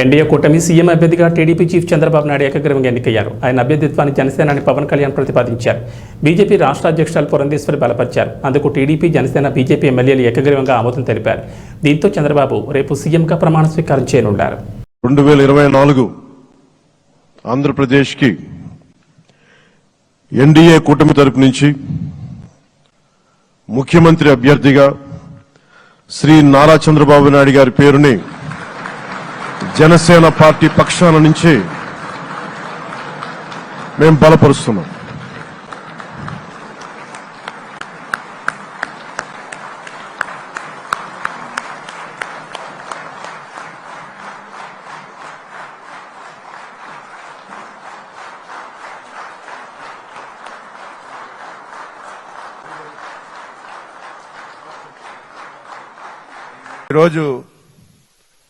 NDA కూటమి CM అభ్యర్థిగా TDP chief Chandrababu Naidu ఏకగ్రీవంగా ఎన్నికయ్యారు. ఆయన అభ్యర్థిత్వాన్ని జనసేనాని పవన్ కళ్యాణ్ ప్రతిపాదించారు. బీజేపీ రాష్ట్ర అధ్యక్షురాలు పురంధేశ్వరి బలపరిచారు. అందుకు టీడీపీ జనసేన బీజేపీ ఎమ్మెల్యేలు ఏకగ్రీవంగా ఆమోదం తెలిపారు. దీంతో చంద్రబాబు రేపు సీఎంగా ప్రమాణ స్వీకారం చేయనున్నారు. రెండు వేల ఇరవై నాలుగు ఆంధ్రప్రదేశ్కి ఎన్డీఏ కూటమి తరపు నుంచి ముఖ్యమంత్రి అభ్యర్థిగా శ్రీ నారా చంద్రబాబు నాయుడు గారి పేరుని జనసేన పార్టీ పక్షాన నుంచి మేము బలపరుస్తున్నాం. ఈరోజు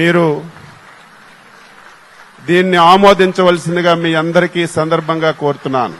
మీరు దీన్ని ఆమోదించవలసిందిగా మీ అందరికీ సందర్భంగా కోరుతున్నాను.